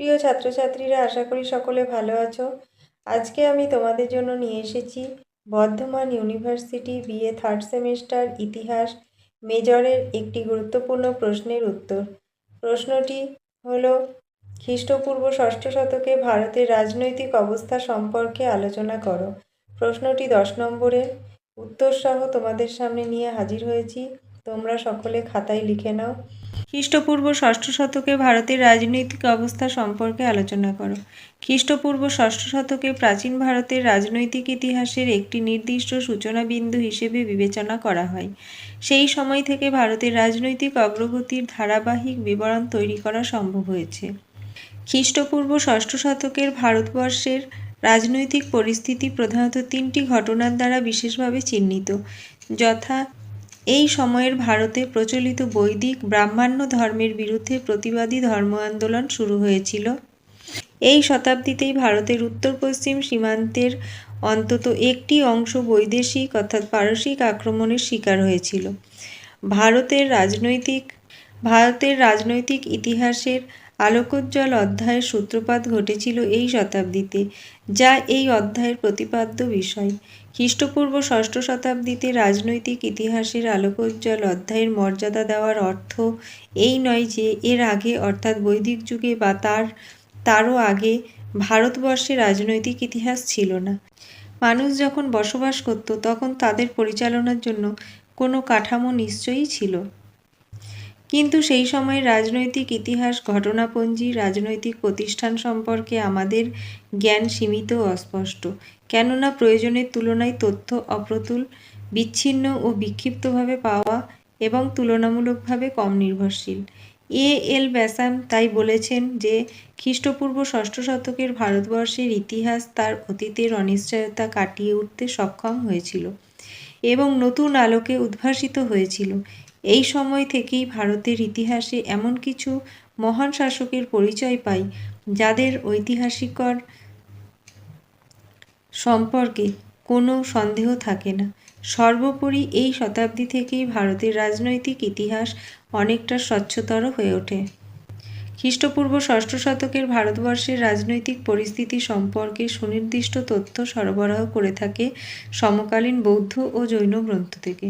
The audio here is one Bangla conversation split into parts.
প্রিয় ছাত্রছাত্রীরা, আশা করি সকলে ভালো আছো। আজকে আমি তোমাদের জন্য নিয়ে এসেছি Bardhaman university BA third semester ইতিহাস মেজরের একটি গুরুত্বপূর্ণ প্রশ্নের উত্তর। প্রশ্নটি হল, খ্রিস্টপূর্ব ষষ্ঠ শতকে ভারতের রাজনৈতিক অবস্থা সম্পর্কে আলোচনা করো। প্রশ্নটি দশ নম্বরের। উত্তরসহ তোমাদের সামনে নিয়ে হাজির হয়েছি। তোমরা সকলে খাতায় লিখে নাও। খ্রিস্টপূর্ব ষষ্ঠ শতকে ভারতের রাজনৈতিক অবস্থা সম্পর্কে আলোচনা করো। খ্রিস্টপূর্ব ষষ্ঠ শতকে প্রাচীন ভারতের রাজনৈতিক ইতিহাসের একটি নির্দিষ্ট সূচনা বিন্দু হিসেবে বিবেচনা করা হয়। সেই সময় থেকে ভারতের রাজনৈতিক অগ্রগতির ধারাবাহিক বিবরণ তৈরি করা সম্ভব হয়েছে। খ্রিস্টপূর্ব ষষ্ঠ শতকের ভারতবর্ষের রাজনৈতিক পরিস্থিতি প্রধানত তিনটি ঘটনার দ্বারা বিশেষভাবে চিহ্নিত। যথা এই সময়ের ভারতে প্রচলিত বৈদিক ব্রাহ্মণ্য ধর্মের বিরুদ্ধে প্রতিবাদী ধর্ম আন্দোলন শুরু হয়েছিল। এই শতাব্দীতেই ভারতের উত্তর পশ্চিম সীমান্তের অন্তত একটি অংশ বৈদেশিক অর্থাৎ পারসিক আক্রমণের শিকার হয়েছিল। ভারতের রাজনৈতিক ভারতের রাজনৈতিক ইতিহাসের আলোকোজ্জ্বল অধ্যায়ের সূত্রপাত ঘটেছিল এই শতাব্দীতে, যা এই অধ্যায়ের প্রতিপাদ্য বিষয়। খ্রিস্টপূর্ব ষষ্ঠ শতাব্দীতে রাজনৈতিক ইতিহাসের আলোকোজ্জ্বল অধ্যায়ের মর্যাদা দেওয়ার অর্থ এই নয় যে এর আগে, অর্থাৎ বৈদিক যুগে বা তার, তারও আগে ভারতবর্ষে রাজনৈতিক ইতিহাস ছিল না। মানুষ যখন বসবাস করত, তখন তাদের পরিচালনার জন্য কোনো কাঠামো নিশ্চয়ই ছিল। কিন্তু সেই সময় রাজনৈতিক ইতিহাস, ঘটনাপঞ্জি, রাজনৈতিক প্রতিষ্ঠান সম্পর্কে আমাদের জ্ঞান সীমিত অস্পষ্ট। কেননা প্রয়োজনের তুলনায় তথ্য অপ্রতুল, বিচ্ছিন্ন ও বিক্ষিপ্তভাবে পাওয়া এবং তুলনামূলকভাবে কম নির্ভরশীল। এ. এল. ব্যাসাম তাই বলেছেন যে, খ্রিস্টপূর্ব ষষ্ঠ শতকের ভারতবর্ষের ইতিহাস তার অতীতের অনিশ্চয়তা কাটিয়ে উঠতে সক্ষম হয়েছিল এবং নতুন আলোকে উদ্ভাসিত হয়েছিল। এই সময় থেকেই ভারতের ইতিহাসে এমন কিছু মহান শাসকের পরিচয় পাই, যাদের ঐতিহাসিকর সম্পর্কে কোনো সন্দেহ থাকে না। সর্বোপরি এই শতাব্দী থেকেই ভারতের রাজনৈতিক ইতিহাস অনেকটা স্বচ্ছতর হয়ে ওঠে। খ্রিস্টপূর্ব ষষ্ঠ শতকের ভারতবর্ষের রাজনৈতিক পরিস্থিতি সম্পর্কে সুনির্দিষ্ট তথ্য সরবরাহ করে থাকে সমকালীন বৌদ্ধ ও জৈন গ্রন্থ থেকে।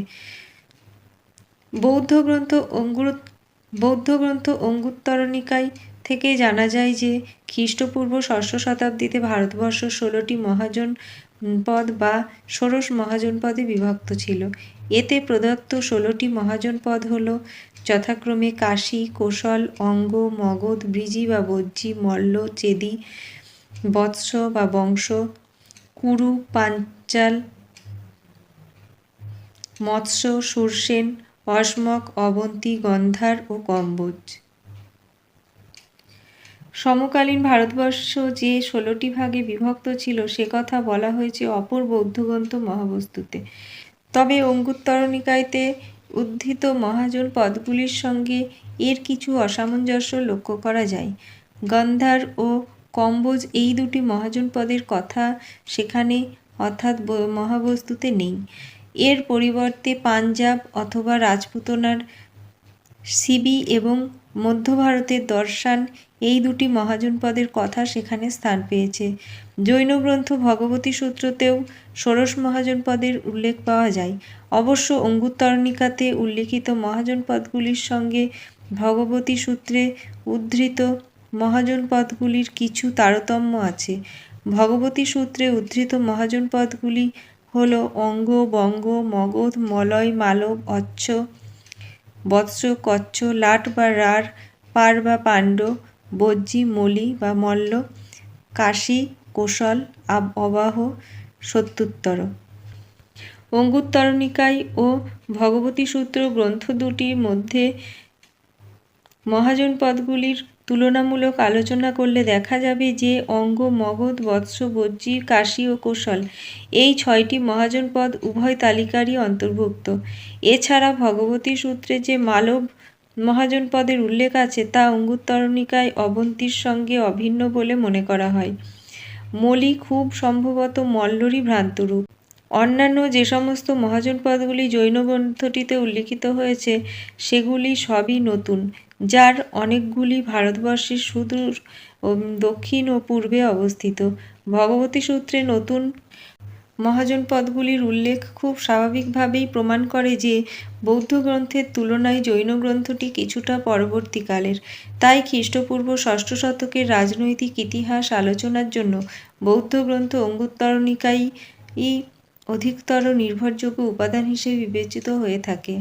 বৌদ্ধ গ্রন্থ অঙ্গুর বৌদ্ধ গ্রন্থ অঙ্গুত্তরণিকায় থেকে জানা যায় যে, খ্রিস্টপূর্ব ষষ্ঠ শতাব্দীতে ভারতবর্ষ ষোলোটি মহাজন পদ বা ষোড়শ মহাজন পদে বিভক্ত ছিল। এতে প্রদত্ত ষোলোটি মহাজনপদ হল যথাক্রমে কাশী, কোশল, অঙ্গ, মগধ, ব্রিজি বা বজ্জি, মল্ল, চেদি, বৎস বা বংশ, কুরু, পাঞ্চাল, মৎস্য, সুরসেন অসমক, অবন্তী, গন্ধার ও কম্বোজ। সমকালীন ভারতবর্ষ যে ষোলোটি ভাগে বিভক্ত ছিল, সে কথা বলা হয়েছে অপর বৌদ্ধগ্রন্থ মহাবস্তুতে। তবে অঙ্গুত্তরণিকায়তে উদ্ধৃত মহাজন পদগুলির সঙ্গে এর কিছু অসামঞ্জস্য লক্ষ্য করা যায়। গন্ধার ও কম্বোজ এই দুটি মহাজন পদের কথা সেখানে অর্থাৎ মহাবস্তুতে নেই। এর পরিবর্তে পাঞ্জাব অথবা রাজপুতনার সিবি এবং মধ্য ভারতের দর্শান এই দুটি মহাজনপদের কথা সেখানে স্থান পেয়েছে। জৈন গ্রন্থ ভগবতী সূত্রতেও ষোড়শ মহাজনপদের উল্লেখ পাওয়া যায়। অবশ্য অঙ্গুত্তরণিকাতে উল্লিখিত মহাজনপদগুলির সঙ্গে ভগবতী সূত্রে উদ্ধৃত মহাজনপদগুলির কিছু তারতম্য আছে। ভগবতী সূত্রে উদ্ধৃত মহাজনপদগুলি হল অঙ্গ, বঙ্গ, মগধ, মলয়, মালব, অচ্ছ, বৎস, কচ্ছ, লাট বা রার, পার বা পাণ্ড, বজ্জি, মলি বা মল্ল, কাশী, কোশল অবাহ, সত্যুত্তর। অঙ্গুত্তরণিকায় ও ভগবতী সূত্র গ্রন্থ দুটির মধ্যে মহাজনপদগুলির তুলনামূলক আলোচনা করলে দেখা যাবে যে অঙ্গ, মগধ, বৎস বজ্জি কাশী ও কৌশল এই ছয়টি মহাজনপদ উভয় তালিকারই অন্তর্ভুক্ত। এছাড়া ভগবতী সূত্রে যে মালব মহাজনপদের উল্লেখ আছে, তা অঙ্গুত্তরণিকায় অবন্তীর সঙ্গে অভিন্ন বলে মনে করা হয়। মলি খুব সম্ভবত মল্লরই ভ্রান্তরূপ। অন্যান্য যে সমস্ত মহাজনপদগুলি জৈন গ্রন্থটিতে উল্লিখিত হয়েছে, সেগুলি সবই নতুন। যার অনেকগুলি ভারতবর্ষের সুদূর দক্ষিণ ও পূর্বে অবস্থিত। ভগবতী সূত্রে নতুন মহাজনপদগুলির উল্লেখ খুব স্বাভাবিকভাবেই প্রমাণ করে যে বৌদ্ধ গ্রন্থের তুলনায় জৈন গ্রন্থটি কিছুটা পরবর্তীকালের। তাই খ্রিস্টপূর্ব ষষ্ঠ শতকের রাজনৈতিক ইতিহাস আলোচনার জন্য বৌদ্ধ গ্রন্থ অঙ্গুত্তরণিকাই অধিকতর নির্ভরযোগ্য উপাদান হিসেবে বিবেচিত হয়ে থাকে।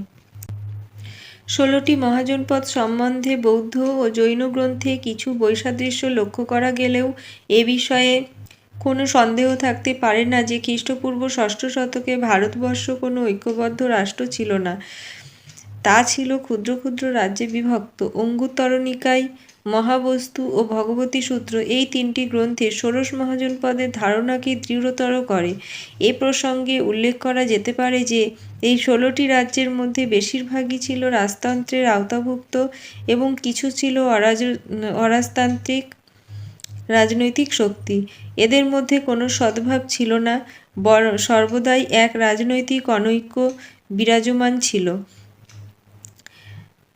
ষোলোটি মহাজনপদ সম্বন্ধে বৌদ্ধ ও জৈন গ্রন্থে কিছু বৈসাদৃশ্য লক্ষ্য করা গেলেও এ বিষয়ে কোনো সন্দেহ থাকতে পারে না যে খ্রিস্টপূর্ব ষষ্ঠ শতকে ভারতবর্ষ কোনো ঐক্যবদ্ধ রাষ্ট্র ছিল না। তা ছিল ক্ষুদ্র ক্ষুদ্র রাজ্যে বিভক্ত। অঙ্গুত্তরণিকায় মহাবস্তু ও ভগবতী সূত্র এই তিনটি গ্রন্থে ষোড়শ মহাজন পদের ধারণাকে দৃঢ়তর করে। এ প্রসঙ্গে উল্লেখ করা যেতে পারে যে, এই ষোলোটি রাজ্যের মধ্যে বেশিরভাগই ছিল রাজতন্ত্রের আওতাভুক্ত এবং কিছু ছিল অরাজ, অরাজতান্ত্রিক রাজনৈতিক শক্তি। এদের মধ্যে কোনো সদ্ভাব ছিল না, বর, সর্বদাই এক রাজনৈতিক অনৈক্য বিরাজমান ছিল।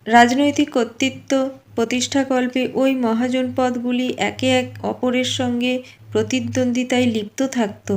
রাজনৈতিক কর্তৃত্ব প্রতিষ্ঠাকল্পে ওই মহাজনপদগুলি একে এক অপরের সঙ্গে প্রতিদ্বন্দ্বিতায় লিপ্ত থাকত।